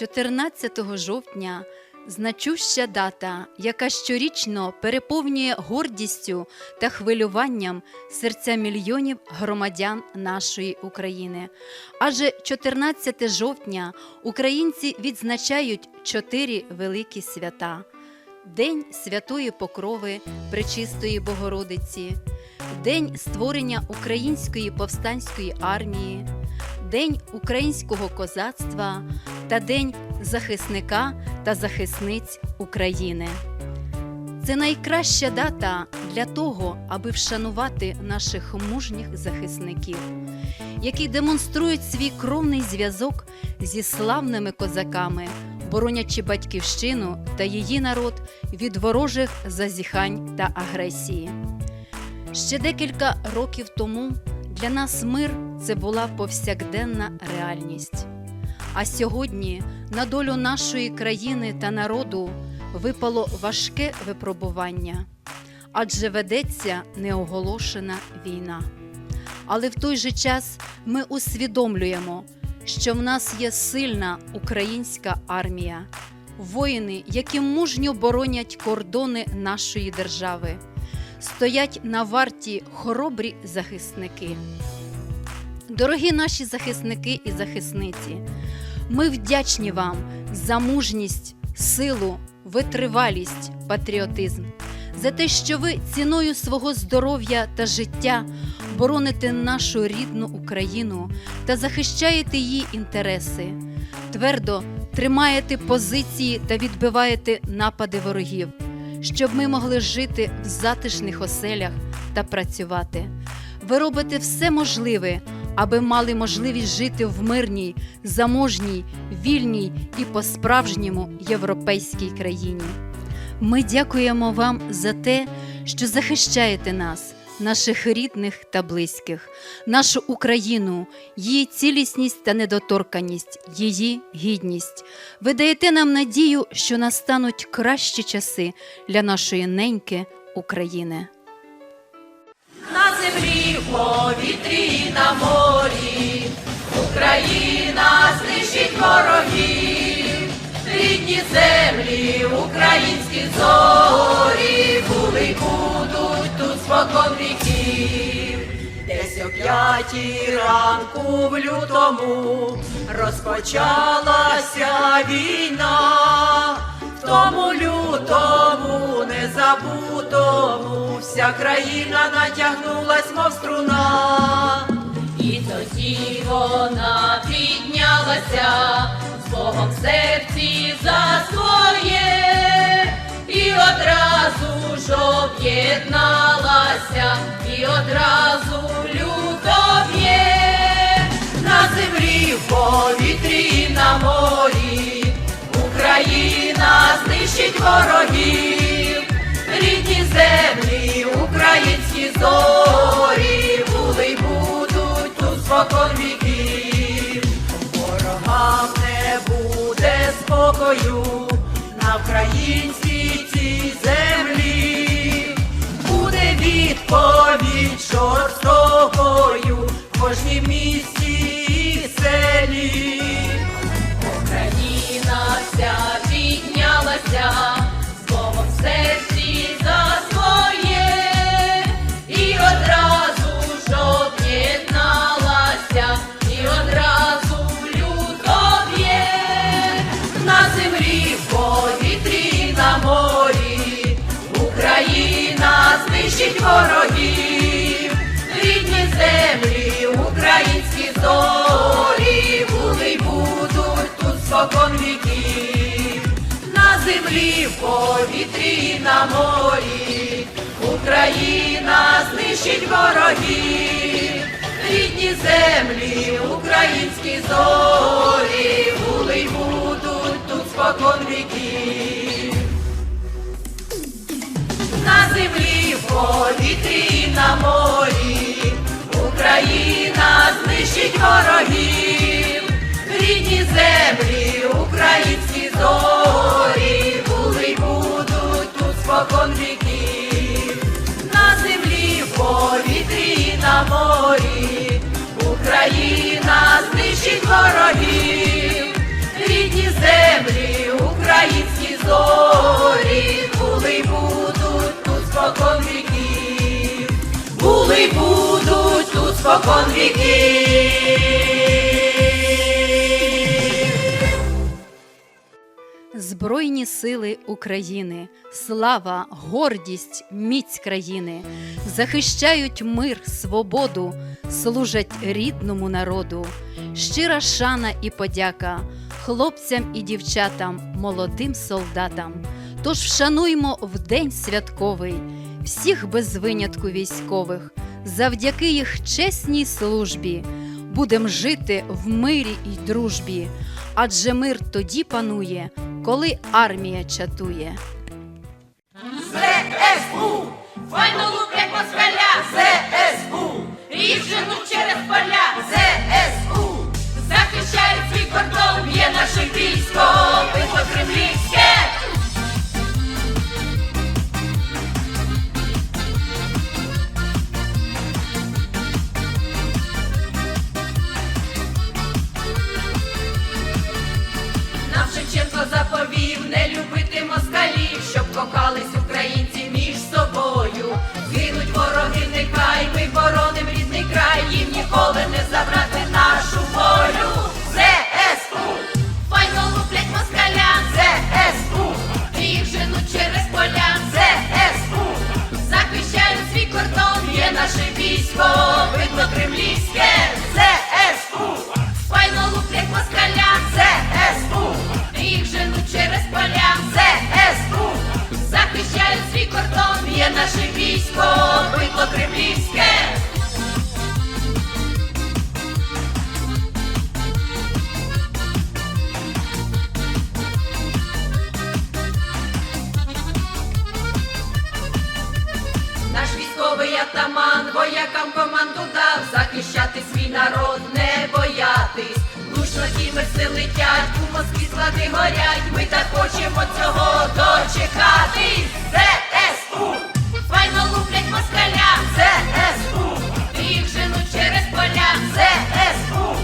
14 жовтня значуща дата, яка щорічно переповнює гордістю та хвилюванням серця мільйонів громадян нашої України. Адже 14 жовтня українці відзначають чотири великі свята: День Святої Покрови Пречистої Богородиці, День створення Української повстанської армії, День українського козацтва та День захисника та захисниць України. Це найкраща дата для того, аби вшанувати наших мужніх захисників, які демонструють свій кровний зв'язок зі славними козаками, боронячи батьківщину та її народ від ворожих зазіхань та агресії. Ще декілька років тому для нас мир це була повсякденна реальність. А сьогодні на долю нашої країни та народу випало важке випробування, адже ведеться неоголошена війна. Але в той же час ми усвідомлюємо, що в нас є сильна українська армія, воїни, які мужньо боронять кордони нашої держави, стоять на варті хоробрі захисники. Дорогі наші захисники і захисниці, ми вдячні вам за мужність, силу, витривалість, патріотизм, за те, що ви ціною свого здоров'я та життя бороните нашу рідну Україну та захищаєте її інтереси, твердо тримаєте позиції та відбиваєте напади ворогів, щоб ми могли жити в затишних оселях та працювати. Ви робите все можливе, аби мали можливість жити в мирній, заможній, вільній і по-справжньому європейській країні. Ми дякуємо вам за те, що захищаєте нас, наших рідних та близьких, нашу Україну, її цілісність та недоторканість, її гідність. Ви даєте нам надію, що настануть кращі часи для нашої неньки України. на землі, повітрі на морі. Україна знищить ворогів, рідні землі, українські зорі, були будуть спокон віків. Десь о п'ятій ранку в лютому розпочалася війна. В тому лютому незабутому вся країна натягнулась, мов струна. І тоді вона піднялася з Богом в серці за своє, і одразу ж об'єдналася, і одразу люто б'є на землі, в повітрі на морі. Україна знищить ворогів, рідні землі, українські зорі, були й будуть тут спокон віків. Ворогам не буде спокою на українській цій землі. Відповідь жорстокою кожній місті повітрі, на морі, Україна знищить ворогів, рідні землі, українські зорі, були й будуть тут спокон віків. На землі, повітрі, на морі, Україна знищить ворогів, рідні землі, українські зорі, спокон віків, на землі, в повітрі, і на морі, Україна знищить ворогів, рідні землі, українські зорі, були й будуть тут спокон віків, були будуть тут спокон віків. Збройні сили України, слава, гордість, міць країни захищають мир, свободу, служать рідному народу. Щира шана і подяка хлопцям і дівчатам, молодим солдатам. Тож вшануймо в день святковий всіх без винятку військових, завдяки їх чесній службі будем жити в мирі й дружбі. Адже мир тоді панує, коли армія чатує. ЗСУ, файно луплять москаля, ЗСУ, Ріжену через поля, ЗСУ, захищають свій кордон, б'є наше військо, по кремлівське. Військо, битло кремлівське. Наш військовий атаман воякам команду дав захищати свій народ, не боятись. Лучно кімерси летять, у Москві склади горять. Ми так хочемо цього дочекатись. ЗСУ, файно луплять москаля, ЗСУ, їх женуть через поля, ЗСУ,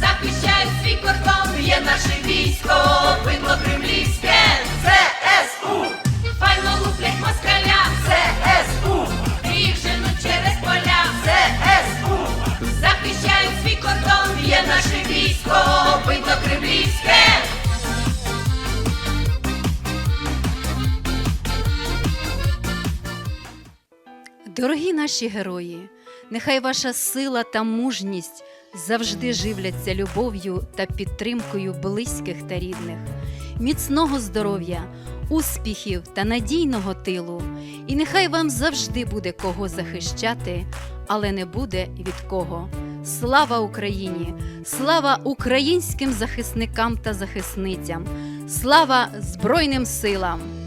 захищають свій кордон, є наше військо, пидло кремлівське, наші герої, нехай ваша сила та мужність завжди живляться любов'ю та підтримкою близьких та рідних, міцного здоров'я, успіхів та надійного тилу. І нехай вам завжди буде кого захищати, але не буде від кого. Слава Україні! Слава українським захисникам та захисницям! Слава Збройним силам!